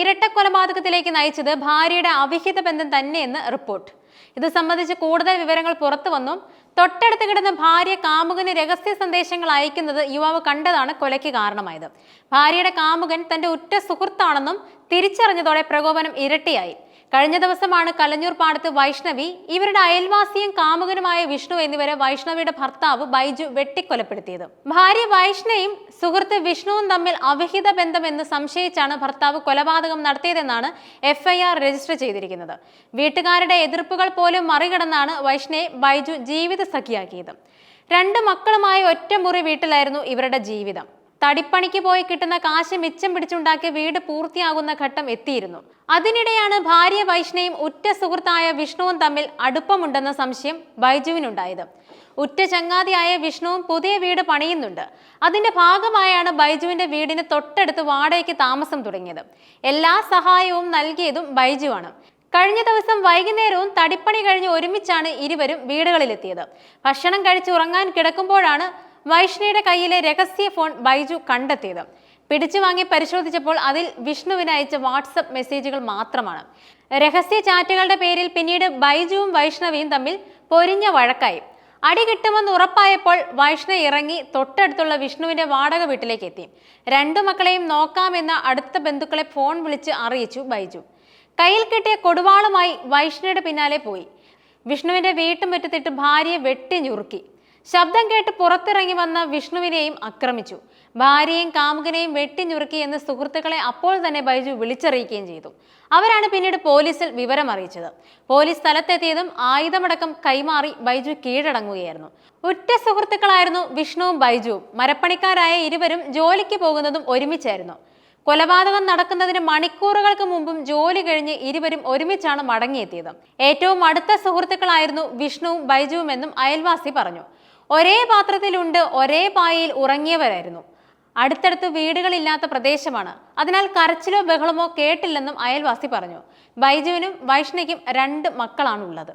ഇരട്ട കൊലപാതകത്തിലേക്ക് നയിച്ചത് ഭാര്യയുടെ അവിഹിത ബന്ധം തന്നെയെന്ന് റിപ്പോർട്ട്. ഇത് സംബന്ധിച്ച് കൂടുതൽ വിവരങ്ങൾ പുറത്തു വന്നു തൊട്ടടുത്ത് കിടന്ന ഭാര്യ കാമുകന് രഹസ്യ സന്ദേശങ്ങൾ അയക്കുന്നത് യുവാവ് കണ്ടതാണ് കൊലയ്ക്ക് കാരണമായത്. ഭാര്യയുടെ കാമുകൻ തന്റെ ഉറ്റ സുഹൃത്താണെന്നും തിരിച്ചറിഞ്ഞതോടെ പ്രകോപനം ഇരട്ടിയായി. കഴിഞ്ഞ ദിവസമാണ് കലഞ്ഞൂർ പാടത്ത് വൈഷ്ണവി ഇവരുടെ അയൽവാസിയും കാമുകനുമായ വിഷ്ണു എന്നിവരെ വൈഷ്ണവിയുടെ ഭർത്താവ് ബൈജു വെട്ടിക്കൊലപ്പെടുത്തിയത്. ഭാര്യ വൈഷ്ണയും സുഹൃത്ത് വിഷ്ണുവും തമ്മിൽ അവിഹിത ബന്ധമെന്ന് സംശയിച്ചാണ് ഭർത്താവ് കൊലപാതകം നടത്തിയതെന്നാണ് എഫ്ഐആർ രജിസ്റ്റർ ചെയ്തിരിക്കുന്നത്. വീട്ടുകാരുടെ എതിർപ്പുകൾ പോലും മറികടന്നാണ് വൈഷ്ണയെ ബൈജു ജീവിത സഖിയാക്കിയത് രണ്ട് മക്കളുമായി ഒറ്റമുറി വീട്ടിലായിരുന്നു ഇവരുടെ ജീവിതം. തടിപ്പണിക്ക് പോയി കിട്ടുന്ന കാശ് മിച്ചം പിടിച്ചുണ്ടാക്കിയ വീട് പൂർത്തിയാകുന്ന ഘട്ടം എത്തിയിരുന്നു. അതിനിടെയാണ് ഭാര്യ വൈഷ്ണയും ഉറ്റ സുഹൃത്തായ വിഷ്ണുവും തമ്മിൽ അടുപ്പമുണ്ടെന്ന സംശയം ബൈജുവിനുണ്ടായത്. ഉറ്റ ചങ്ങാതിയായ വിഷ്ണുവും പുതിയ വീട് പണിയുന്നുണ്ട്. അതിന്റെ ഭാഗമായാണ് ബൈജുവിന്റെ വീടിന് തൊട്ടടുത്ത് വാടകയ്ക്ക് താമസം തുടങ്ങിയത്. എല്ലാ സഹായവും നൽകിയതും ബൈജുവാണ്. കഴിഞ്ഞ ദിവസം വൈകുന്നേരവും തടിപ്പണി കഴിഞ്ഞ് ഒരുമിച്ചാണ് ഇരുവരും വീടുകളിലെത്തിയത്. ഭക്ഷണം കഴിച്ച് ഉറങ്ങാൻ കിടക്കുമ്പോഴാണ് വൈഷ്ണയുടെ കയ്യിലെ രഹസ്യ ഫോൺ ബൈജു കണ്ടെത്തിയത്. പിടിച്ചു വാങ്ങി പരിശോധിച്ചപ്പോൾ അതിൽ വിഷ്ണുവിന് അയച്ച വാട്സപ്പ് മെസ്സേജുകൾ മാത്രമാണ്. രഹസ്യ ചാറ്റുകളുടെ പേരിൽ പിന്നീട് ബൈജുവും വൈഷ്ണവിയും തമ്മിൽ പൊരിഞ്ഞ വഴക്കായി. അടി കിട്ടുമെന്ന് ഉറപ്പായപ്പോൾ വൈഷ്ണ ഇറങ്ങി തൊട്ടടുത്തുള്ള വിഷ്ണുവിന്റെ വാടക വീട്ടിലേക്ക് എത്തി. രണ്ടു മക്കളെയും നോക്കാമെന്ന അടുത്ത ബന്ധുക്കളെ ഫോൺ വിളിച്ച് അറിയിച്ചു ബൈജു. കയ്യിൽ കിട്ടിയ കൊടുവാളുമായി വൈഷ്ണയുടെ പിന്നാലെ പോയി. വിഷ്ണുവിന്റെ വീട്ടുമുറ്റത്തിട്ട് ഭാര്യയെ വെട്ടി ഞുറുക്കി ശബ്ദം കേട്ട് പുറത്തിറങ്ങി വന്ന വിഷ്ണുവിനെയും ആക്രമിച്ചു. ഭാര്യയും കാമുകനെയും വെട്ടിഞ്ഞുറുക്കി എന്ന് സുഹൃത്തുക്കളെ അപ്പോൾ തന്നെ ബൈജു വിളിച്ചറിയിക്കുകയും ചെയ്തു. അവരാണ് പിന്നീട് പോലീസിൽ വിവരം അറിയിച്ചത് പോലീസ് സ്ഥലത്തെത്തിയതും ആയുധമടക്കം കൈമാറി ബൈജു കീഴടങ്ങുകയായിരുന്നു. ഉറ്റ സുഹൃത്തുക്കളായിരുന്നു വിഷ്ണുവും ബൈജുവും. മരപ്പണിക്കാരായ ഇരുവരും ജോലിക്ക് പോകുന്നതും ഒരുമിച്ചായിരുന്നു. കൊലപാതകം നടക്കുന്നതിന് മണിക്കൂറുകൾക്ക് മുമ്പും ജോലി കഴിഞ്ഞ് ഇരുവരും ഒരുമിച്ചാണ് മടങ്ങിയെത്തിയത്. ഏറ്റവും അടുത്ത സുഹൃത്തുക്കളായിരുന്നു വിഷ്ണുവും ബൈജുവും എന്നും അയൽവാസി പറഞ്ഞു. ഒരേ പാത്രത്തിലുണ്ട് ഒരേ പായയിൽ ഉറങ്ങിയവരായിരുന്നു. അടുത്തടുത്ത് വീടുകളില്ലാത്ത പ്രദേശമാണ്. അതിനാൽ കരച്ചിലോ ബഹളമോ കേട്ടില്ലെന്നും അയൽവാസി പറഞ്ഞു. ബൈജുവിനും വൈഷ്ണയ്ക്കും രണ്ട് മക്കളാണുള്ളത്.